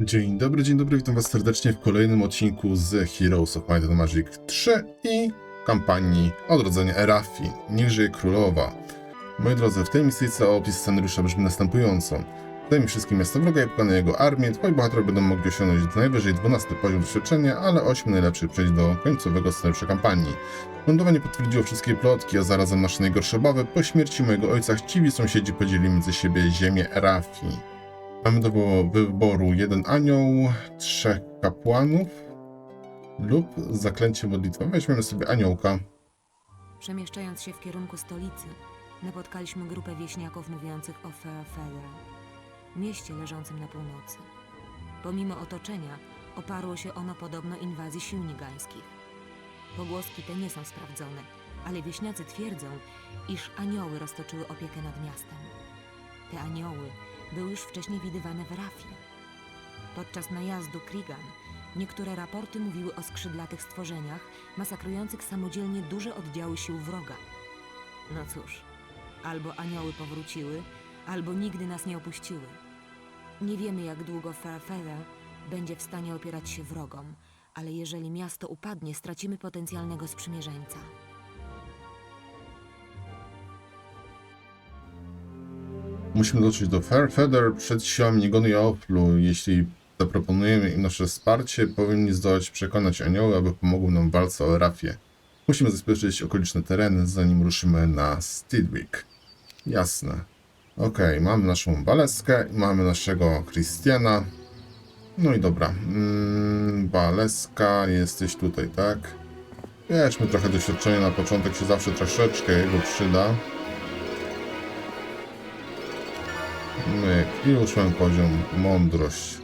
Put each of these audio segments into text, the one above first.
Dzień dobry, dzień dobry, witam was serdecznie w kolejnym odcinku z Heroes of Might and Magic 3 i kampanii Odrodzenie Erafi. Niech żyje królowa. Moi drodzy, w tej misyjce opis scenariusza brzmi następująco. Zajmij wszystkie miasta wroga i pokonaj jego armię. Twoi bohaterowie będą mogli osiągnąć najwyżej 12 poziom doświadczenia, ale 8 najlepszych przejść do końcowego scenariusza kampanii. Lądowanie potwierdziło wszystkie plotki, a zarazem nasze najgorsze obawy. Po śmierci mojego ojca chciwi sąsiedzi podzielili między siebie ziemię Erafi. Mamy do wyboru jeden anioł, trzech kapłanów lub zaklęcie modlitwowe. Weźmiemy sobie aniołka. Przemieszczając się w kierunku stolicy, napotkaliśmy grupę wieśniaków mówiących o Fairfeather, mieście leżącym na północy. Pomimo otoczenia, oparło się ono podobno inwazji sił nigańskich. Pogłoski te nie są sprawdzone, ale wieśniacy twierdzą, iż anioły roztoczyły opiekę nad miastem. Te anioły były już wcześniej widywane w Rafie. Podczas najazdu Krigan niektóre raporty mówiły o skrzydlatych stworzeniach masakrujących samodzielnie duże oddziały sił wroga. No cóż, albo anioły powróciły, albo nigdy nas nie opuściły. Nie wiemy, jak długo Farfella będzie w stanie opierać się wrogom, ale jeżeli miasto upadnie, stracimy potencjalnego sprzymierzeńca. Musimy dotrzeć do Fairfeather przed siłami Nigonu i Oplu. Jeśli zaproponujemy im nasze wsparcie, powinni zdołać przekonać anioły, aby pomogły nam w walce o Rafię. Musimy zabezpieczyć okoliczne tereny, zanim ruszymy na Steedwick. Jasne. Okej, mamy naszą Baleskę mamy naszego Christiana. No i dobra. Mm, Baleska, jesteś tutaj, tak? Weźmy trochę doświadczenia na początek, się zawsze troszeczkę jego przyda. I już mam poziom mądrość.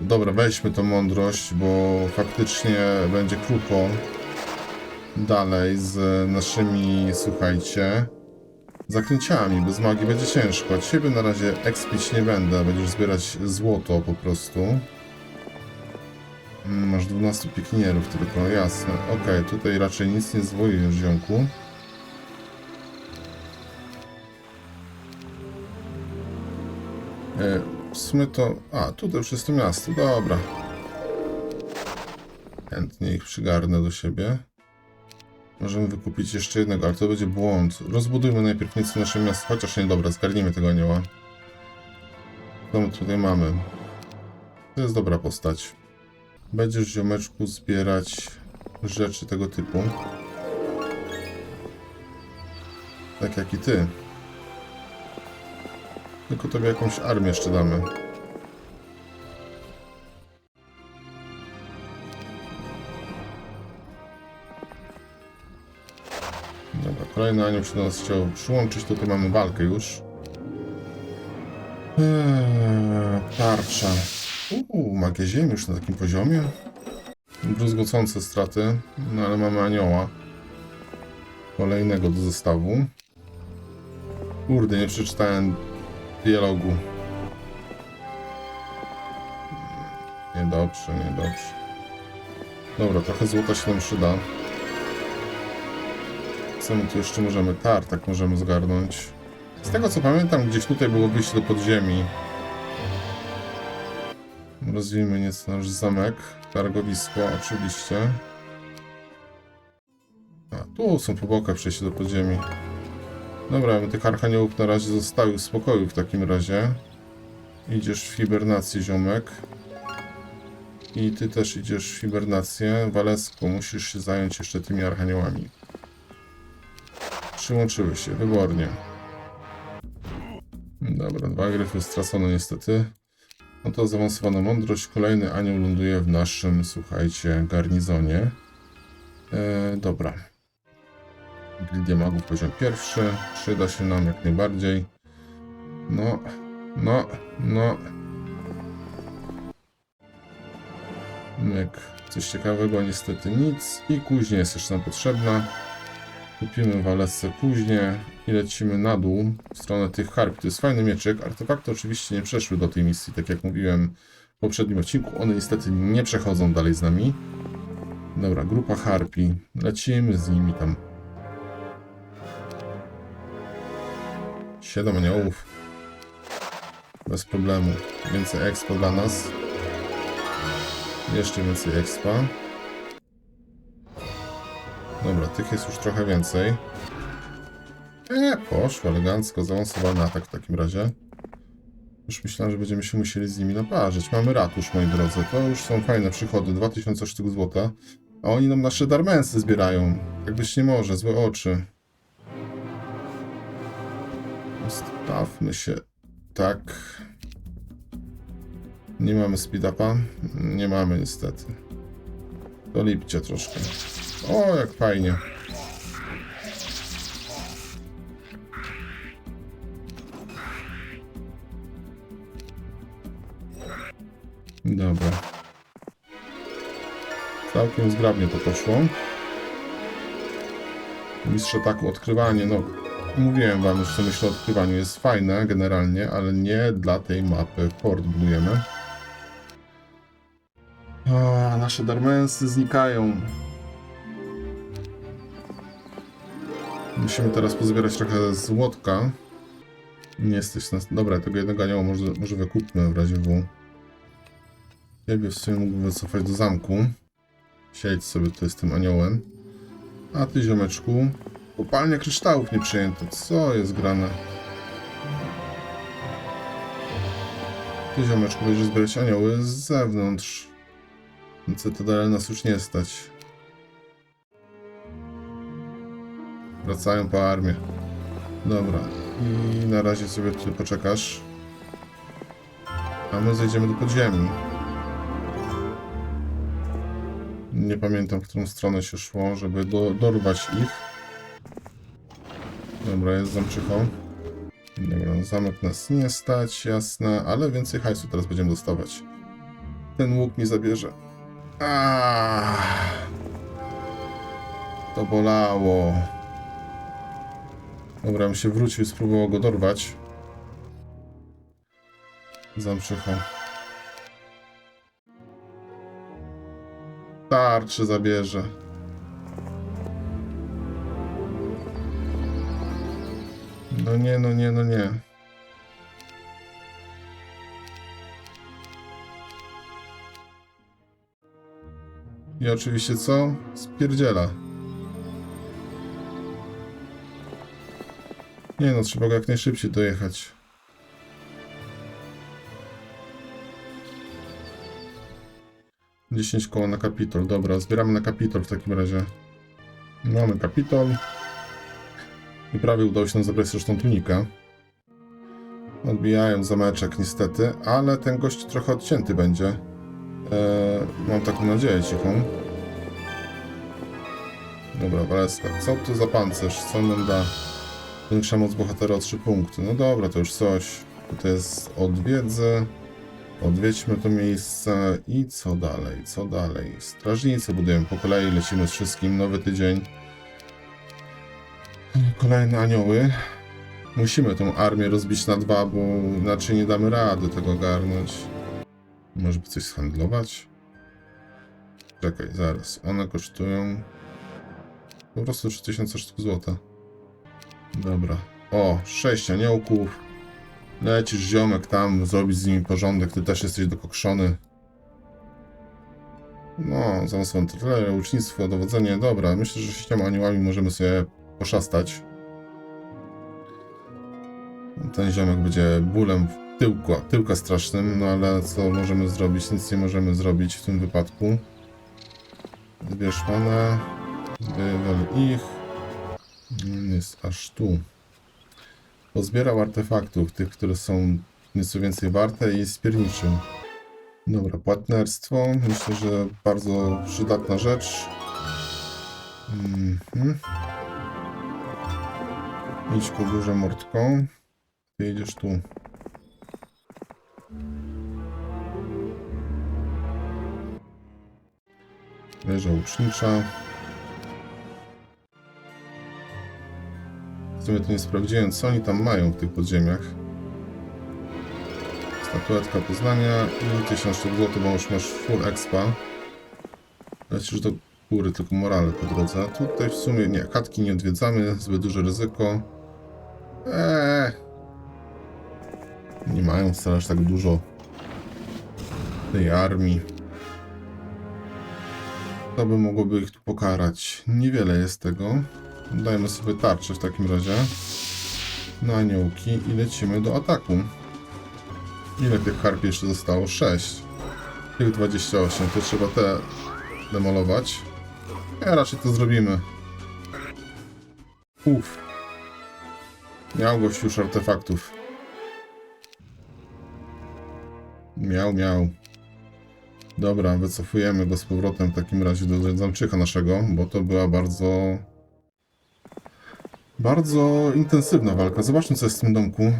Dobra, weźmy tą mądrość, bo faktycznie będzie krucho dalej z naszymi, słuchajcie, zaklęciami. Bez magii będzie ciężko. Od siebie na razie expić nie będę. Będziesz zbierać złoto po prostu. Mm, Masz 12 pikinierów tylko, jasne. Okej, tutaj raczej nic nie zwojujesz, ziomku. W sumie to... A, tutaj już jest to miasto, dobra. Chętnie ich przygarnę do siebie. Możemy wykupić jeszcze jednego, ale to będzie błąd. Rozbudujmy najpierw nieco nasze miasto, chociaż nie, dobra, zgarnijmy tego anioła. Co my tutaj mamy? To jest dobra postać. Będziesz, ziomeczku, zbierać rzeczy tego typu. Tak jak i ty. Tylko tobie jakąś armię jeszcze damy. Dobra, kolejny anioł się do nas chciał przyłączyć, to tu mamy walkę już. Eee, tarcza. Uuu, magia ziemi już na takim poziomie. Druzgocące straty, no ale mamy anioła. Kolejnego do zestawu. Kurde, nie przeczytałem dialogu. Niedobrze, niedobrze. Dobra, trochę złota się nam przyda. Co my tu jeszcze możemy? Tartak możemy zgarnąć. Z tego co pamiętam, gdzieś tutaj było wyjście do podziemi. Rozwijmy nieco nasz zamek. Targowisko, oczywiście. A, tu są po bokach przejście do podziemi. Dobra, ja tych archaniołów na razie zostawił w spokoju w takim razie. Idziesz w hibernację, ziomek. I ty też idziesz w hibernację. Walesko, musisz się zająć jeszcze tymi archaniołami. Przyłączyły się, wybornie. Dobra, dwa gryfy stracone niestety. No to zaawansowana mądrość. Kolejny anioł ląduje w naszym, słuchajcie, garnizonie. E, dobra. Gildia Magów poziom pierwszy. Przyda się nam jak najbardziej. No, no, no. Myk. Coś ciekawego, niestety nic. I kuźnia jest jeszcze nam potrzebna. Kupimy Walesce kuźnię i lecimy na dół w stronę tych harp. To jest fajny mieczyk. Artefakty oczywiście nie przeszły do tej misji, tak jak mówiłem w poprzednim odcinku. One niestety nie przechodzą dalej z nami. Dobra, grupa harpi. Lecimy z nimi tam. Siedem aniołów. Bez problemu. Więcej expo dla nas. Jeszcze więcej expa. Dobra, tych jest już trochę więcej. Nie, poszło elegancko, zaawansowany atak w takim razie. Już myślałem, że będziemy się musieli z nimi naparzyć. Mamy ratusz, moi drodzy. To już są fajne przychody, 2000 sztuk złota. A oni nam nasze darmensy zbierają. Tak być nie może, złe oczy. Stawmy się tak. Nie mamy speed-upa? Nie mamy niestety. To lipcie troszkę. O, jak fajnie. Dobra. Całkiem zgrabnie to poszło. Mistrz ataku, odkrywanie, no mówiłem wam że myślę o odkrywaniu jest fajne generalnie, ale nie dla tej mapy. Port budujemy. A, nasze darmensy znikają. Musimy teraz pozbierać trochę złotka. Nie jesteś nas... Dobra, tego jednego anioła może, może wykupmy w razie W. Ciebie w sumie mógłbym wycofać do zamku. Siedź sobie tutaj z tym aniołem. A ty, ziomeczku, kopalnia kryształów nie przyjęto. Co jest grane? Ty, ziomeczku, będziesz zbierać anioły z zewnątrz. Cytadele nas już nie stać. Wracają po armię. Dobra. I na razie sobie tutaj poczekasz. A my zejdziemy do podziemi. Nie pamiętam, w którą stronę się szło, żeby do, dorwać ich. Dobra, jest zamczychą. Dobra, zamek nas nie stać, jasne, ale więcej hajsu teraz będziemy dostawać. Ten łuk mi zabierze. Aaaa! To bolało. Dobra, bym się wrócił i spróbował go dorwać. Zamczychą. Tarczy zabierze. No nie, no nie, no nie. I oczywiście co? Spierdziela. Nie no, trzeba go jak najszybciej dojechać. Dziesięć koło na kapitol. Dobra, zbieramy na kapitol w takim razie. Mamy kapitol. I prawie udało się nam zabrać zresztą tunika. Odbijają zameczek niestety, ale ten gość trochę odcięty będzie. Eee, mam taką nadzieję cichą. Dobra, Waleska. Co to za pancerz? Co nam da? Większa moc bohatera o 3 punkty. No dobra, to już coś. To jest odwiedzę. Odwiedźmy to miejsce i co dalej? Co dalej? Strażnicy budujemy po kolei, lecimy z wszystkim. Nowy tydzień. Kolejne anioły. Musimy tą armię rozbić na dwa, bo inaczej nie damy rady tego ogarnąć. Może by coś shandlować? Czekaj, zaraz. One kosztują po prostu 3000 sztuk złota. Dobra. O, sześć aniołków. Lecisz ziomek tam, zrobić z nimi porządek, ty też jesteś dokokszony. No, zaawansowane artyleria, łucznictwo, dowodzenie, dobra. Myślę, że sześcioma aniołami możemy sobie poszastać. Ten ziomek będzie bólem w tyłku, tyłka strasznym, no ale co możemy zrobić? Nic nie możemy zrobić w tym wypadku. Zbierz mana, wywal ich. Jest aż tu. Pozbierał artefaktów, tych, które są nieco więcej warte i spierniczył. Dobra, płatnerstwo. Myślę, że bardzo przydatna rzecz. Mhm. Idź po górze mordką. Ty jedziesz tu. Wieża łucznicza. W sumie to nie sprawdziłem, co oni tam mają w tych podziemiach. Statuetka Poznania i 1000 sztuk złota, bo już masz full expa. Lecisz do góry, tylko morale po drodze. A tutaj w sumie nie, chatki nie odwiedzamy, zbyt duże ryzyko. Eee. Nie mają wcale aż tak dużo tej armii. To by mogłoby ich tu pokarać. Niewiele jest tego. Dajmy sobie tarczę w takim razie. Na aniołki i lecimy do ataku. Ile tych harpi jeszcze zostało? 6. Tych 28. To trzeba te demolować. Ja raczej to zrobimy. Uff. Miał gość już artefaktów. Miał, miał. Dobra, wycofujemy go z powrotem w takim razie do zamczyka naszego, bo to była bardzo... Bardzo intensywna walka. Zobaczmy, co jest w tym domku.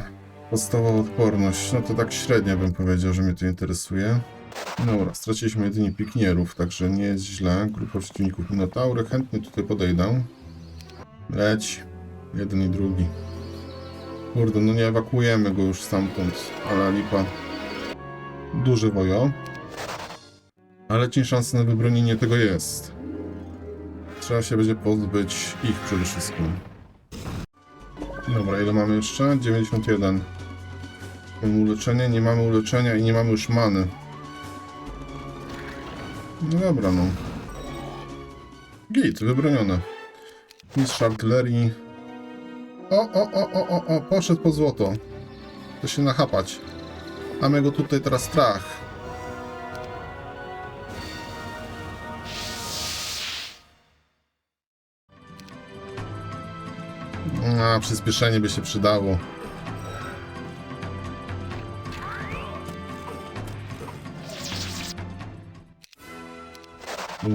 Podstawowa odporność. No to tak średnio bym powiedział, że mnie to interesuje. Dobra, straciliśmy jedynie pikinierów, także nie jest źle. Grupa przeciwników Minotaury. Chętnie tutaj podejdę. Leć. Jeden i drugi. Kurde, no nie ewakuujemy go już stamtąd, ale lipa. Duże wojo. Ale cień szansy na wybronienie tego jest. Trzeba się będzie pozbyć ich przede wszystkim. Dobra, ile mamy jeszcze? 91. Mamy uleczenie, nie mamy uleczenia i nie mamy już many. No dobra, no. Git, wybronione. Mistrz artylerii. O, o, o, o, o, o, poszedł po złoto. To się nachapać. Mamy go tutaj teraz strach. A, przyspieszenie by się przydało.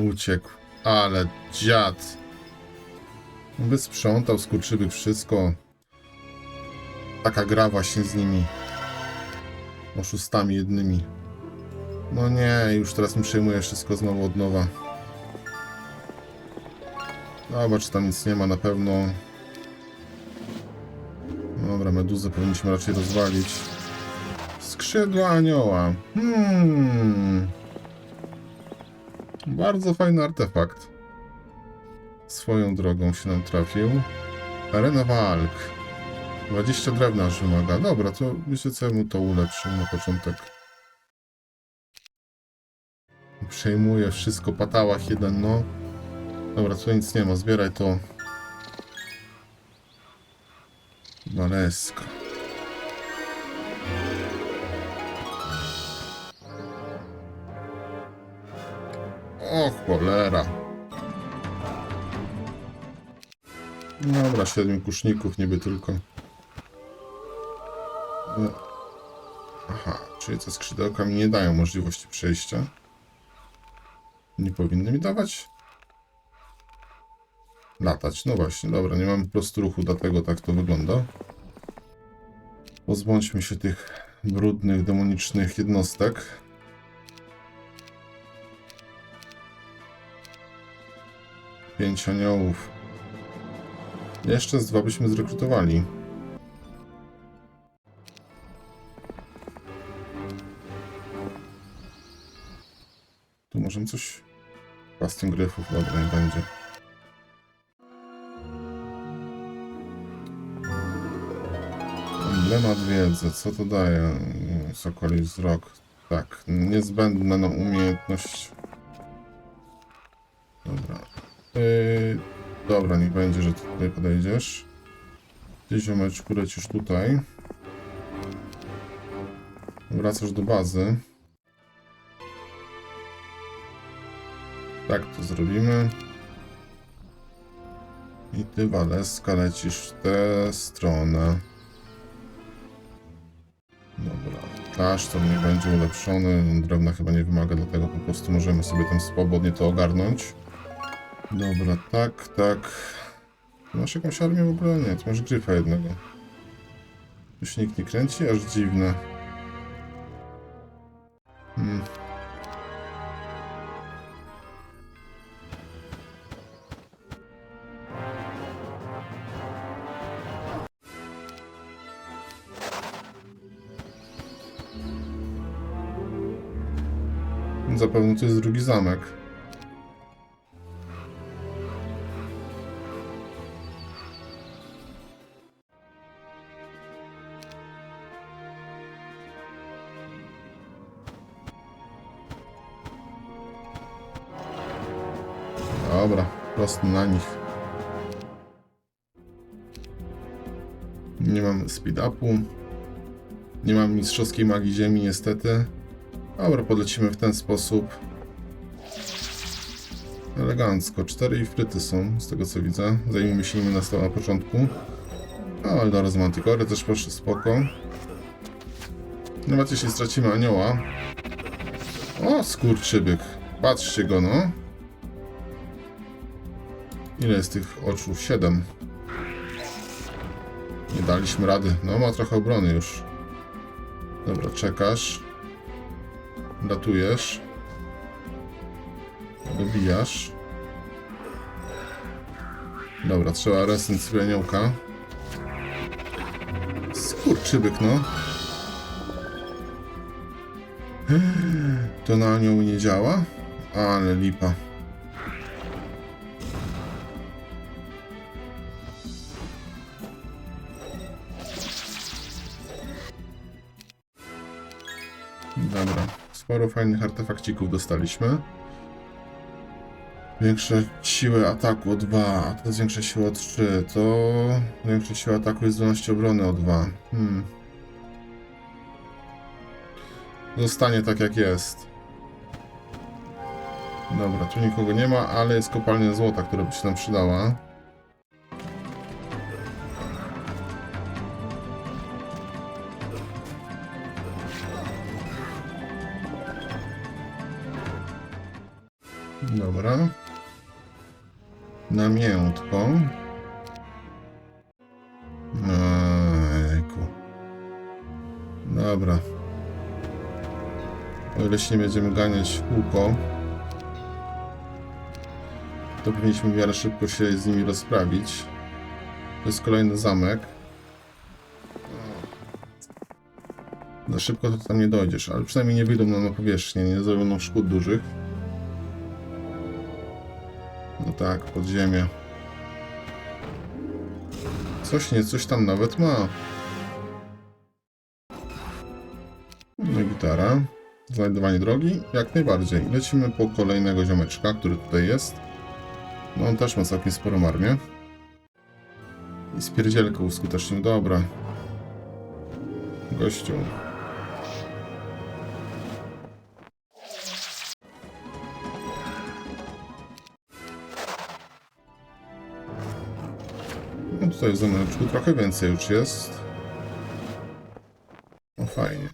Uciekł. Ale dziad. Wysprzątał skurczywych wszystko. Taka gra właśnie z nimi. Oszustami jednymi. No nie, już teraz mi przejmuje wszystko znowu od nowa. Dobra, czy tam nic nie ma na pewno. Dobra, meduzę powinniśmy raczej rozwalić. Skrzydła anioła. Hmm. Bardzo fajny artefakt. Swoją drogą się nam trafił. Arena walk. 20 drewna aż wymaga. Dobra, to myślę, co mu to ulepszył na początek. Przejmuje wszystko, patałach jeden, no. Dobra, tu nic nie ma, zbieraj to. Waleska. O cholera. Dobra, siedmiu kuszników, niby tylko. No. Aha, czyli te skrzydełka mi nie dają możliwości przejścia. Nie powinny mi dawać? Latać, no właśnie, dobra, nie mam po prostu ruchu, dlatego tak to wygląda. Pozbądźmy się tych brudnych, demonicznych jednostek. Pięć aniołów. Jeszcze z dwa byśmy zrekrutowali. Tu możemy coś... Bastion gryfów, dobra, będzie. Emblemat wiedzy, co to daje? Sokoli wzrok. Tak, niezbędna nam umiejętność. Dobra. Yy, dobra, niech będzie, że ty tutaj podejdziesz. Ty ziomeczku lecisz tutaj. Wracasz do bazy. Tak to zrobimy. I ty, Waleska, lecisz w tę stronę. Dobra. Klasztor niech będzie ulepszony. Drewna chyba nie wymaga, dlatego po prostu możemy sobie tam swobodnie to ogarnąć. Dobra, tak, tak. Masz jakąś armię w ogóle? Nie, to masz gryfa jednego. Tu się nikt nie kręci? Aż dziwne. Hmm. Zapewne to jest drugi zamek. Dobra, prosto na nich. Nie mam speed upu. Nie mam mistrzowskiej magii ziemi niestety. Dobra, podlecimy w ten sposób. Elegancko. Cztery ifryty są, z tego co widzę. Zajmijmy się nimi na, na początku. No, ale z Manticory też proszę spoko. Nawet jeśli stracimy anioła. O, skurczybyk. Patrzcie go, no. Ile jest tych oczu? Siedem. Nie daliśmy rady. No, ma trochę obrony już. Dobra, czekasz. Datujesz. Dobijasz. Dobra, trzeba resent sobie aniołka. Skurczybyk, no. To na anioł nie działa? Ale lipa. Dobra, sporo fajnych artefakcików dostaliśmy. Większe siły ataku o 2, a to zwiększa siłę o 3, to większa siła ataku jest zdolność obrony o 2. Hmm. Zostanie tak jak jest. Dobra, tu nikogo nie ma, ale jest kopalnia złota, która by się nam przydała. Dobra. Na miętko. Ejku. Dobra. O ile się nie będziemy ganiać w kółko, to powinniśmy w miarę szybko się z nimi rozprawić. To jest kolejny zamek. Za szybko to tam nie dojdziesz, ale przynajmniej nie wyjdą nam na powierzchnię, nie zrobią nam szkód dużych. Tak, podziemie. Coś nie, coś tam nawet ma. No gitara. Znajdowanie drogi? Jak najbardziej. Lecimy po kolejnego ziomeczka, który tutaj jest. No on też ma całkiem sporą armię. I spierdzielkę uskutecznił. Dobra. Gościu. Tutaj w zameczku trochę więcej już jest. No fajnie.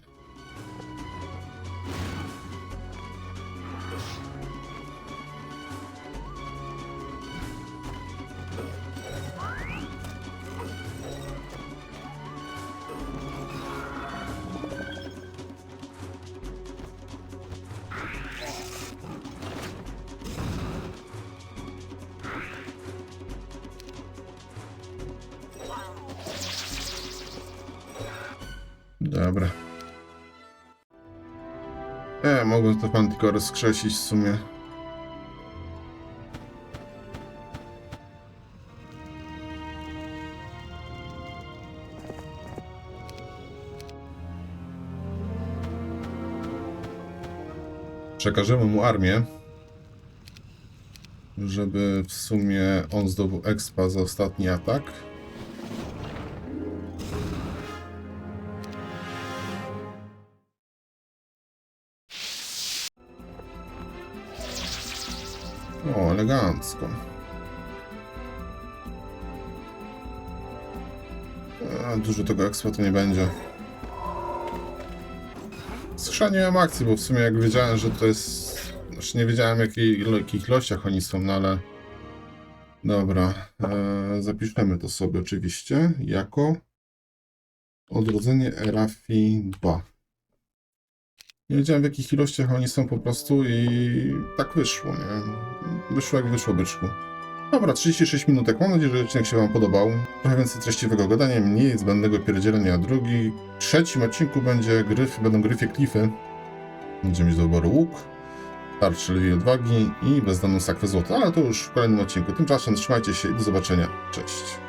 Dobra. E, mogę to Manticore skrzesić w sumie. Przekażemy mu armię, żeby w sumie on zdobył expa za ostatni atak. Elegancko. Dużo tego to nie będzie. Schrzaniłem akcji, bo w sumie jak wiedziałem, że to jest... Znaczy nie wiedziałem ilo- jakich ilościach oni są, no ale... Dobra, e, zapiszemy to sobie oczywiście jako odrodzenie Erafi 2. Nie wiedziałem w jakich ilościach oni są po prostu i tak wyszło, nie? Wyszło jak wyszło byczku. Dobra, 36 minutek. Mam nadzieję, że odcinek się Wam podobał. Trochę więcej treściwego gadania, mniej zbędnego pierdzielenia. Drugi, trzecim odcinku będzie gryf, będą gryfie klify. Będziemy mieć do wyboru łuk, tarczy lwi odwagi i bezdanną sakwę złota, ale to już w kolejnym odcinku. Tymczasem trzymajcie się i do zobaczenia. Cześć.